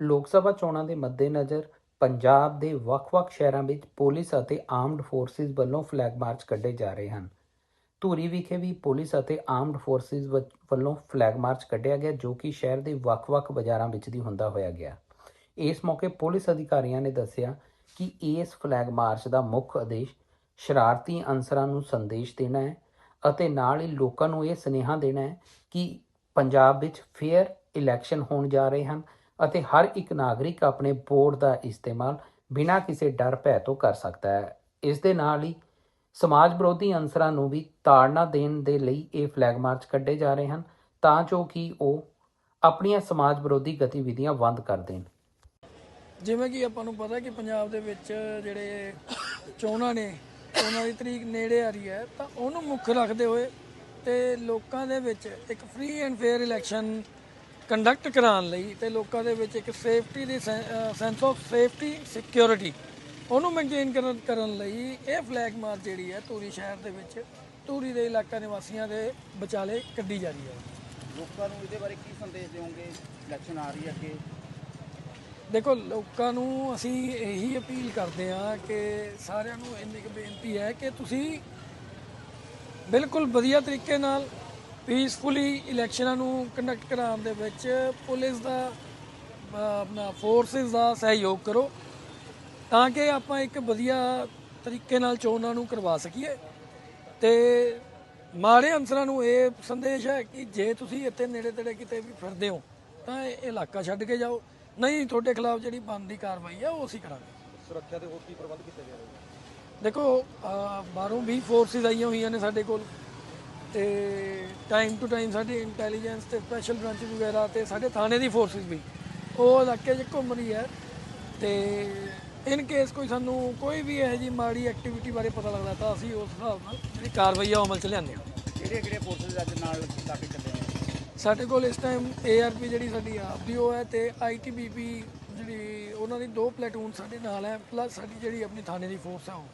ਲੋਕ ਸਭਾ ਚੋਣਾਂ ਦੇ ਮੱਦੇਨਜ਼ਰ ਪੰਜਾਬ ਦੇ ਵੱਖ-ਵੱਖ ਸ਼ਹਿਰਾਂ ਵਿੱਚ ਪੁਲਿਸ ਅਤੇ ਆਰਮਡ ਫੋਰਸਿਸ ਵੱਲੋਂ ਫਲੈਗ ਮਾਰਚ ਕੱਢੇ ਜਾ ਰਹੇ ਹਨ। ਧੂਰੀ ਵਿਖੇ ਵੀ ਪੁਲਿਸ ਅਤੇ ਆਰਮਡ ਫੋਰਸਿਸ ਵੱਲੋਂ ਫਲੈਗ ਮਾਰਚ ਕੱਢਿਆ ਗਿਆ, ਜੋ ਕਿ ਸ਼ਹਿਰ ਦੇ ਵੱਖ-ਵੱਖ ਬਾਜ਼ਾਰਾਂ ਵਿੱਚ ਦੀ ਹੁੰਦਾ ਹੋਇਆ ਗਿਆ। ਇਸ ਮੌਕੇ ਪੁਲਿਸ ਅਧਿਕਾਰੀਆਂ ਨੇ ਦੱਸਿਆ ਕਿ ਇਸ ਫਲੈਗ ਮਾਰਚ ਦਾ ਮੁੱਖ ਉਦੇਸ਼ ਸ਼ਰਾਰਤੀ ਅਨਸਰਾਂ ਨੂੰ ਸੰਦੇਸ਼ ਦੇਣਾ ਹੈ ਅਤੇ ਨਾਲ ਹੀ ਲੋਕਾਂ ਨੂੰ ਇਹ ਸੁਨੇਹਾ ਦੇਣਾ ਹੈ ਕਿ ਪੰਜਾਬ ਵਿੱਚ ਫੇਅਰ ਇਲੈਕਸ਼ਨ ਹੋਣ ਜਾ ਰਹੇ ਹਨ ਅਤੇ ਹਰ ਇੱਕ ਨਾਗਰਿਕ ਆਪਣੇ ਵੋਟ ਦਾ ਇਸਤੇਮਾਲ ਬਿਨਾਂ ਕਿਸੇ ਡਰ, ਭੈ ਤੋਂ ਕਰ ਸਕਦਾ ਹੈ। ਇਸ ਦੇ ਨਾਲ ਹੀ ਸਮਾਜ ਵਿਰੋਧੀ ਅਨਸਰਾਂ ਨੂੰ ਵੀ ਤਾੜਨਾ ਦੇਣ ਦੇ ਲਈ ਇਹ ਫਲੈਗ ਮਾਰਚ ਕੱਢੇ ਜਾ ਰਹੇ ਹਨ, ਤਾਂ ਜੋ ਕਿ ਉਹ ਆਪਣੀਆਂ ਸਮਾਜ ਵਿਰੋਧੀ ਗਤੀਵਿਧੀਆਂ ਬੰਦ ਕਰ ਦੇਣ। ਜਿਵੇਂ ਕਿ ਆਪਾਂ ਨੂੰ ਪਤਾ ਕਿ ਪੰਜਾਬ ਦੇ ਵਿੱਚ ਜਿਹੜੇ ਚੋਣਾਂ ਨੇ, ਉਹਨਾਂ ਦੀ ਤਰੀਕ ਨੇੜੇ ਆ ਰਹੀ ਹੈ, ਤਾਂ ਉਹਨੂੰ ਮੁੱਖ ਰੱਖਦੇ ਹੋਏ ਤੇ ਲੋਕਾਂ ਦੇ ਵਿੱਚ ਇੱਕ free and fair election conduct ਕਰਾਉਣ ਲਈ ਤੇ ਲੋਕਾਂ ਦੇ ਵਿੱਚ ਇੱਕ ਸੇਫਟੀ ਦੀ ਸੈਂਸ ਆਫ ਸੇਫਟੀ ਸਿਕਿਉਰਿਟੀ ਉਹਨੂੰ ਮੇਨਟੇਨ ਕਰਨ ਕਰਨ ਲਈ ਇਹ ਫਲੈਗ ਮਾਰਚ ਜਿਹੜੀ ਹੈ ਧੂਰੀ ਸ਼ਹਿਰ ਦੇ ਵਿੱਚ ਧੂਰੀ ਦੇ ਇਲਾਕਾ ਨਿਵਾਸੀਆਂ ਦੇ ਵਿਚਾਲੇ ਕੱਢੀ ਜਾ ਰਹੀ ਹੈ। ਲੋਕਾਂ ਨੂੰ ਇਹਦੇ ਬਾਰੇ ਕੀ ਸੰਦੇਸ਼ ਦਿਓਗੇ? ਇਲੈਕਸ਼ਨ ਆ ਰਹੀ ਹੈ ਅੱਗੇ। ਦੇਖੋ ਲੋਕਾਂ ਨੂੰ ਅਸੀਂ ਇਹੀ ਅਪੀਲ ਕਰਦੇ ਹਾਂ ਕਿ ਸਾਰਿਆਂ ਨੂੰ ਇੰਨੀ ਕੁ ਬੇਨਤੀ ਹੈ ਕਿ ਤੁਸੀਂ ਬਿਲਕੁਲ ਵਧੀਆ ਤਰੀਕੇ ਨਾਲ ਪੀਸਫੁਲੀ ਇਲੈਕਸ਼ਨਾਂ ਨੂੰ ਕੰਡਕਟ ਕਰਾਉਣ ਦੇ ਵਿੱਚ ਪੁਲਿਸ ਦਾ ਆਪਣਾ ਫੋਰਸਿਸ ਦਾ ਸਹਿਯੋਗ ਕਰੋ ਤਾਂ ਕਿ ਆਪਾਂ ਇੱਕ ਵਧੀਆ ਤਰੀਕੇ ਨਾਲ ਚੋਣਾਂ ਨੂੰ ਕਰਵਾ ਸਕੀਏ। ਤੇ ਮਾੜੇ ਅਨਸਰਾਂ ਨੂੰ ਇਹ ਸੰਦੇਸ਼ ਹੈ ਕਿ ਜੇ ਤੁਸੀਂ ਇੱਥੇ ਨੇੜੇ ਤੇੜੇ ਕਿਤੇ ਵੀ ਫਿਰਦੇ ਹੋ ਤਾਂ ਇਹ ਇਲਾਕਾ ਛੱਡ ਕੇ ਜਾਓ। ਨਹੀਂ ਤੁਹਾਡੇ ਖਿਲਾਫ ਜਿਹੜੀ ਬਣਦੀ ਕਾਰਵਾਈ ਹੈ ਉਹ ਅਸੀਂ ਕਰਾਂਗੇ। ਸੁਰੱਖਿਆ ਦੇ ਹੋਰ ਕੀ ਪ੍ਰਬੰਧ ਕੀਤੇ ਗਏ ਦੇਖੋ ਬਾਹਰੋਂ ਵੀ ਫੋਰਸਿਸ ਆਈਆਂ ਹੋਈਆਂ ਨੇ ਸਾਡੇ ਕੋਲ। ਤੇ ਟਾਈਮ ਟੂ ਟਾਈਮ ਸਾਡੀ ਇੰਟੈਲੀਜੈਂਸ ਤੇ ਸਪੈਸ਼ਲ ਬ੍ਰਾਂਚ ਵਗੈਰਾ ਤੇ ਸਾਡੇ ਥਾਣੇ ਦੀ ਫੋਰਸਿਸ ਵੀ। ਉਹ ਇਲਾਕੇ 'ਚ ਘੁੰਮ ਰਹੀ ਹੈ ਤੇ ਇਨ ਕੇਸ ਕੋਈ ਸਾਨੂੰ ਕੋਈ ਵੀ ਇਹੋ ਜਿਹੀ ਮਾੜੀ ਐਕਟੀਵਿਟੀ ਬਾਰੇ ਪਤਾ ਲੱਗਦਾ ਤਾਂ ਅਸੀਂ ਉਸ ਹਿਸਾਬ ਨਾਲ ਜਿਹੜੀ ਕਾਰਵਾਈ ਆ ਉਹ ਅਮਲ 'ਚ ਲਿਆਉਂਦੇ ਹਾਂ। ਕਿਹੜੀਆਂ ਕਿਹੜੀਆਂ ਫੋਰਸਸ ਅੱਜ ਨਾਲ ਲਾ ਕੇ ਚੱਲੇ ਨੇ? ਸਾਡੇ ਕੋਲ ਇਸ ਟਾਈਮ ਏਆਰਪੀ ਜਿਹੜੀ ਸਾਡੀ ਆਪ ਦੀ ਉਹ ਹੈ ਤੇ ਆਈਟੀਬੀਪੀ ਜਿਹੜੀ ਉਹਨਾਂ ਦੀ ਦੋ ਪਲੇਟੂਨ ਸਾਡੇ ਨਾਲ ਹੈ ਪਲੱਸ ਸਾਡੀ ਜਿਹੜੀ ਆਪਣੀ ਥਾਣੇ ਦੀ ਫੋਰਸ ਹੈ ਉਹ।